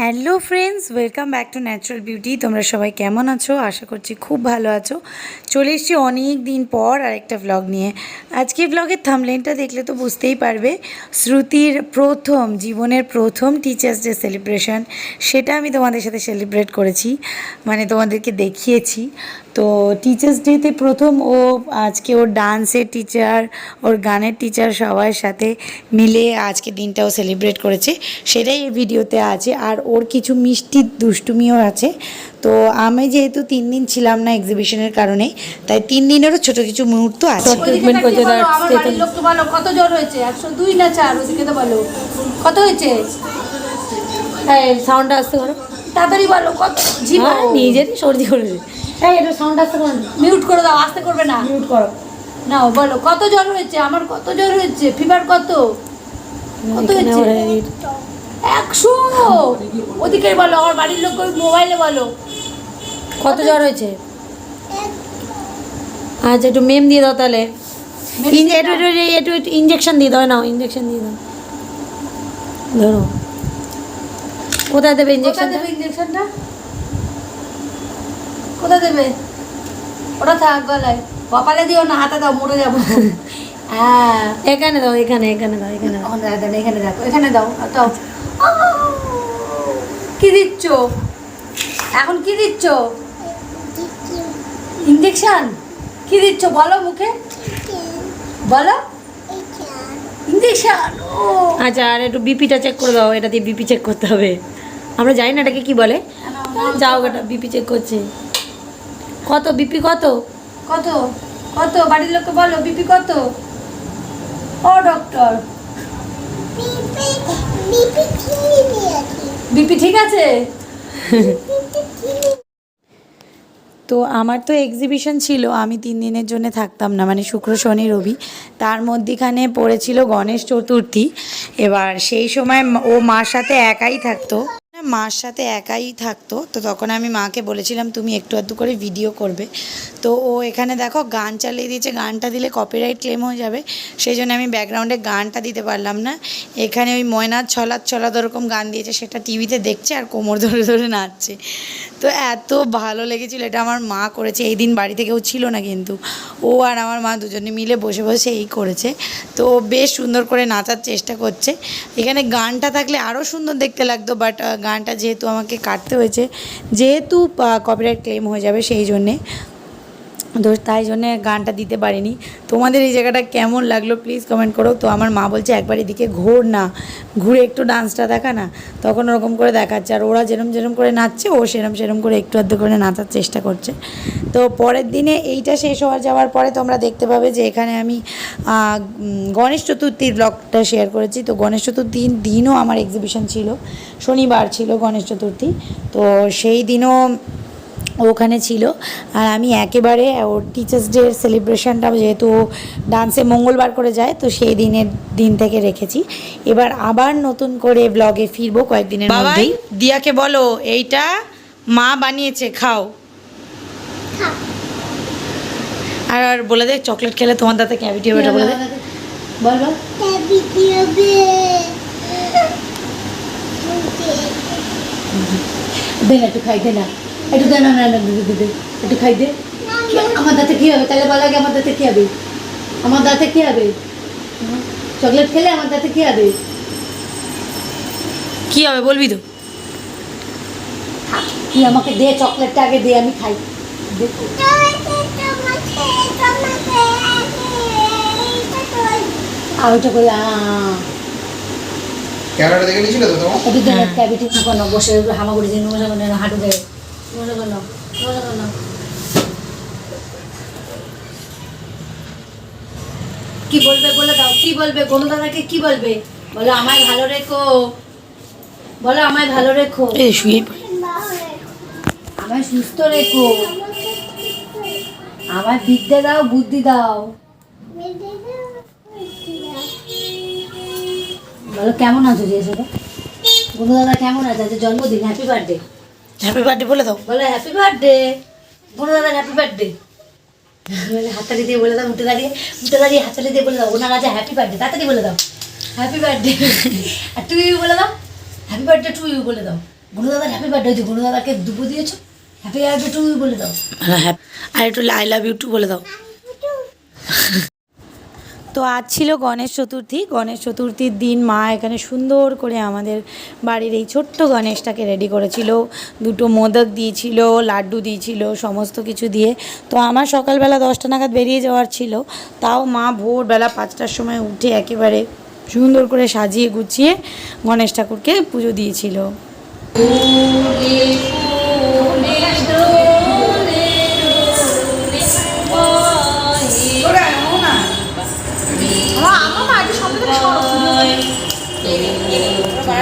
Hello friends, welcome back to natural beauty. তোমরা সবাই কেমন আছো? আশা করছি খুব ভালো আছো। চলে এসেছি অনেক দিন পর আরেকটা ভ্লগ নিয়ে। আজকে ভ্লগের থামলেনটা দেখলে তো বুঝতেই পারবে, শ্রুতির প্রথম, জীবনের প্রথম টিচার্স ডে সেলিব্রেশন সেটা আমি তোমাদের সাথে সেলিব্রেট করেছি মানে তোমাদেরকে দেখিয়েছি। তো টিচার্স ডেতে প্রথম ও আজকে ওর ডান্সের টিচার ওর গানের টিচার সবার সাথে মিলে আজকে দিনটাও সেলিব্রেট করেছে। সেটাই এই ভিডিওতে আছে। আর ওর কিছু মিষ্টি দুষ্টুমিও আছে। তো আমি যেহেতু তিন দিন ছিলাম না এক্সিবিশনের কারণে তাই তিন দিনেরও ছোট কিছু মুহূর্ত আছে। ট্রিটমেন্ট করছে আমার বাড়ির লোক তো বলো কত জ্বর হয়েছে? একশো দুই না চার ওদিকে তো বলো। কত হয়েছে? সাউন্ডটা আসতে করো তাড়াতাড়ি বলো কত? জি নিজেরই সর্দি করেছে এই এটা সাউন্ড আসতে মিউট করে দাও আসতে করবে না। মিউট করো। না বলো কত জ্বর হয়েছে? আমার কত জ্বর হয়েছে? ফিভার কত? কত হয়েছে? একশো? ওদিকে বলো আমার বাড়ির লোক মোবাইলে বলো। কত জ্বর হয়েছে? আচ্ছা একটু মেম দিয়ে দাও তাহলে। একটু ইঞ্জেকশন দিয়ে দাও নাও ইঞ্জেকশন দিয়ে দাও। ধরো। কোথায় দেবে ইঞ্জেকশন দেবে ইঞ্জেকশনটা কোথায় দেবে? ওটা থাক গলায়। কপালে দিও না হাতে দাও মরে যাব। হ্যাঁ। এখানে দাও এখানে এখানে দাও এখানে এখন দাও, এখানে দাও। দাও। কি দিচ্ছ? এখন কি দিচ্ছ? ইঞ্জেকশন কি দিচ্ছ? বলো মুখে। বলো। ইঞ্জেকশন ও। আচ্ছা আর একটু বিপিটা চেক করে দাও এটা দিয়ে বিপি চেক করতে হবে। আমরা জানি না এটাকে কি বলে। যাও এটা বিপি চেক করছে। কত? বিপি কত? কত? কত? বাড়ির লোককে বলো বিপি কত? ও ডক্টর বিপি ঠিক আছে? তো আমার তো এক্সিবিশন ছিল, আমি তিন দিনের জন্য থাকতাম না মানে শুক্র, শনি, রবি। তার মধ্যিখানে পড়েছিল গণেশ চতুর্থী। এবার সেই সময় ও মার সাথে একাই থাকতো। মার সাথে একাই থাকতো, তো তখন আমি মাকে বলেছিলাম, তুমি একটু আধটু করে ভিডিও করবে। তো ও এখানে দেখো গান চালিয়ে দিয়েছে, গানটা দিলে কপিরাইট ক্লেম হয়ে যাবে। সেই জন্য আমি ব্যাকগ্রাউন্ডে গানটা দিতে পারলাম না। এখানে ওই ময়নার ছলার ছলাদ ওরকম গান দিয়েছে, সেটা টিভিতে দেখছে আর কোমর ধরে ধরে নাচছে। তো এত ভালো লেগেছিলো, এটা আমার মা করেছে, এই দিন বাড়িতে কেউ ছিল না কিন্তু। ও আর আমার মা দুজনে মিলে বসে বসে এই করেছে। তো বেশ সুন্দর করে নাচার চেষ্টা করছে। এখানে গানটা থাকলে আরও সুন্দর দেখতে লাগতো বাট গানটা যেহেতু আমাকে কাটতে হয়েছে, যেহেতু কপিরাইট ক্লেম হয়ে যাবে সেই জন্যে। তো তাই জন্যে গানটা দিতে পারিনি। তোমাদের এই জায়গাটা কেমন লাগল প্লিজ কমেন্ট করো। তো আমার মা বলছে, একবার এদিকে ঘোর না, ঘুরে একটু ডান্সটা দেখা না। তখন ওরকম করে দেখাচ্ছে। আর ওরা যেরম যেরম করে নাচছে, ও সেরম সেরম করে একটু আধটু করে নাচার চেষ্টা করছে। তো পরের দিনে এইটা শেষ হওয়ার যাওয়ার পরে তোমরা দেখতে পাবে যে এখানে আমি গণেশ চতুর্থীর ব্লগটা শেয়ার করেছি। তো গণেশ চতুর্থীর দিনও আমার এক্সিবিশন ছিল। শনিবার ছিল গণেশ চতুর্থী। তো সেই দিনও ওখানে ছিল। আর আমি একেবারে ওর টিচার্স ডে সেলিব্রেশনটা যেহেতু ডান্সে মঙ্গলবার করে যায় তো সেই দিনের দিন থেকে রেখেছি। এবার আবার নতুন করে ব্লগে ফিরবো কয়েকদিনের মধ্যেই। দিয়াকে বলো এইটা মা বানিয়েছে খাও। আর আর বলে দে চকলেট খেলে তোমার দাঁতে ক্যাভিটি হবে বলে দে। বল বল। দে না একটু খাই দে না একটু দে না না না দে, দে, দে, একটু খাই দে। আমার দাঁতে কি হবে? তাহলে বলা আগে আমার দাঁতে কি হবে? আমার দাঁতে কি হবে? চকলেট খেলে আমার দাঁতে কি হবে? কি হবে বলবি তো? তুই আমাকে দে চকলেটটা আগে দে আমি খাই। দে। আর ওইটা করে ক্যামেরাটা দেখে নিয়েছিলে তো তোমার? একটু দে ক্যাভিটি কেন বসে হামাগুড়ি দিয়ে হাঁটু দে কি বলবে বলে দাও কি বলবে? গনু দাদাকে কি বলবে? বলো আমায় ভালো রেখো। বলো আমায় ভালো রেখো। শুয়ে আমায় সুস্থ রেখো। আমায় বিদ্যে দাও বুদ্ধি দাও। বলো কেমন আছো যে সেটা? গনু দাদা কেমন আছে? আজকে জন্মদিন হ্যাপি বার্থডে হ্যাপি বার্থডে বলে দাও। বলে হ্যাপি বার্থডে গনু দাদা হ্যাপি বার্থডে হাততালি দিয়ে বলে দাও উঠে দাঁড়িয়ে উঠে দাঁড়িয়ে হাতালি দিয়ে বলে দাও। ওনার আজ হ্যাপি বার্থডে তাড়াতাড়ি বলে দাও। Happy birthday R to you বলে দাও হ্যাপি বার্থডে টু ইউ বলে দাও। গুরু দাদার হ্যাপি বার্থডে হয়েছে গুরু দাদাকে দুপুর দিয়েছ হ্যাপি বার্থডে টু ইউ বলে দাও। হ্যাঁ আর একটু আই লাভ ইউ টু বলে দাও। তো আজ ছিল গণেশ চতুর্থী। গণেশ চতুর্থীর দিন মা এখানে সুন্দর করে আমাদের বাড়ির এই ছোট্ট গণেশটাকে রেডি করেছিল। দুটো মোদক দিয়েছিল, লাড্ডু দিয়েছিল, সমস্ত কিছু দিয়ে। তো আমার সকালবেলা দশটা নাগাদ বেরিয়ে যাওয়ার ছিল। তাও মা ভোরবেলা পাঁচটার সময় উঠে একেবারে সুন্দর করে সাজিয়ে গুছিয়ে গণেশ ঠাকুরকে পুজো দিয়েছিল।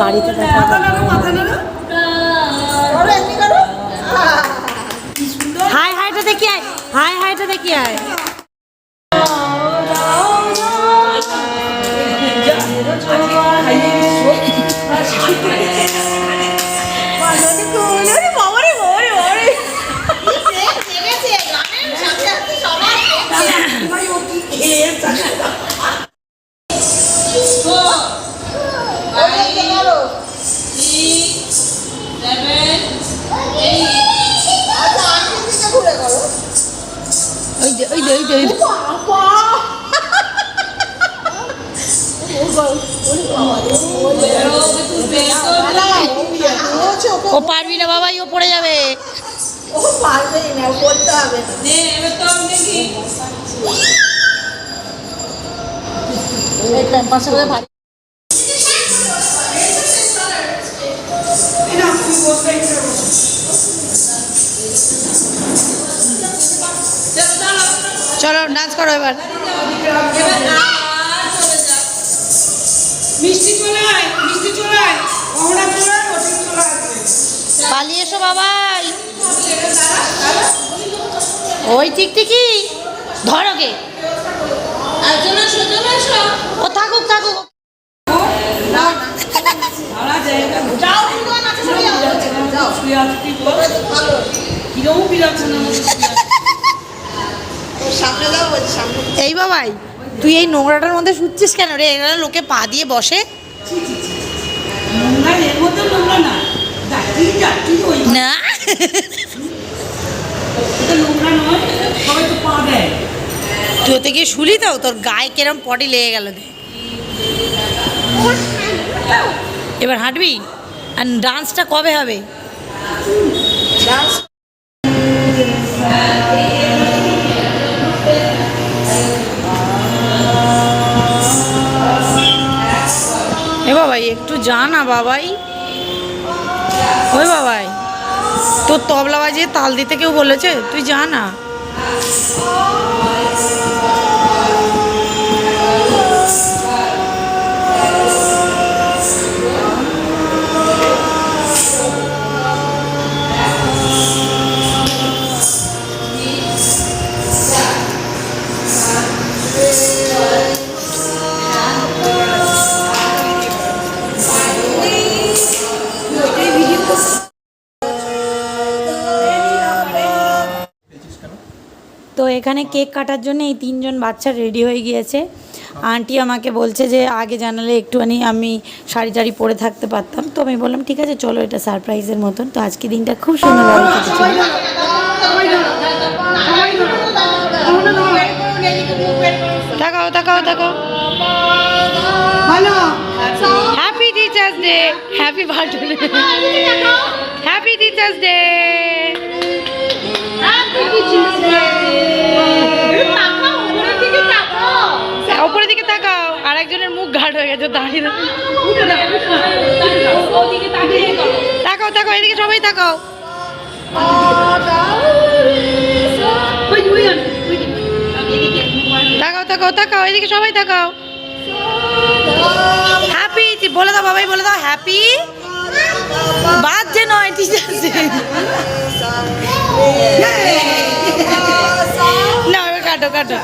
বাড়িতে হাই হাইটা দেখি আয়। হাই হাইটা দেখি আয়। ওই যে পারবি না বাবা যে পড়ে যাবে ও পারবি না বাবাই ও পড়ে যাবে চলো ডান্স করো এবার। মিষ্টি চলে আয় মিষ্টি চলে আয়। কমলা চলে আয় ওটা চলে আসবে পালিয়ে এসো বাবাই। ওই টিকটিকি ধরো কে ও থাকুক থাকুক। যাও যাও কি বল কিরম বিলাচ্ছে না এই বাবাই তুই এই নোংরাটার মধ্যে শুচ্ছিস কেন রে? এরা লোকে পা দিয়ে বসে। না। তুই ওতে গিয়ে শুলি তো তোর গায়ে কেরম পটি লেগে গেল এবার হাঁটবি? আর ডান্সটা কবে হবে? এ একটু যা না বাবাই। ওই বাবাই, তোর তবলা বাজিয়ে তাল দিতে কেউ বলেছে? তুই যা না। এখানে কেক কাটার জন্য এই তিনজন বাচ্চা রেডি হয়ে গিয়েছে। আন্টি আমাকে বলছে যে, আগে জানালে একটুখানি আমি শাড়ি টাড়ি পরে থাকতে পারতাম। তো আমি বললাম, ঠিক আছে, চলো এটা সারপ্রাইজের মতন। তো আজকে দিনটা খুব কেটেছিল। তাকাও তাকাও তাকাও। Happy teachers' day happy birthday happy teachers' day ঘাট হয়ে গেছে, দাঁড়িয়ে। তাকাও তাকাও, এদিকে সবাই তাকাও। এদিকে সবাই হ্যাপি বলে দাও বাবাই, বলে দাও হ্যাপি বার্থডে নয় টিচার্স ডে না কাটো কাটো।